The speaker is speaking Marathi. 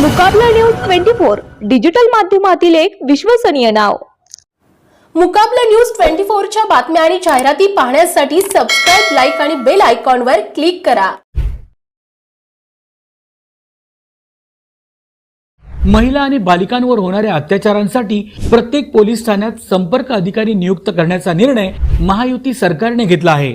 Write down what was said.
Mukabla news twenty four digital माध्यमातील एक विश्वसनीय नाव. मुकाबला न्यूज ट्वेंटी फोरच्या बातम्या आणि जाहिराती पाहण्यासाठी सबस्क्राईब लाईक आणि बेल आयकॉनवर क्लिक करा. महिला आणि बालिकांवर होणाऱ्या अत्याचारांसाठी प्रत्येक पोलीस ठाण्यात संपर्क अधिकारी नियुक्त करण्याचा निर्णय महायुती सरकारने घेतला आहे.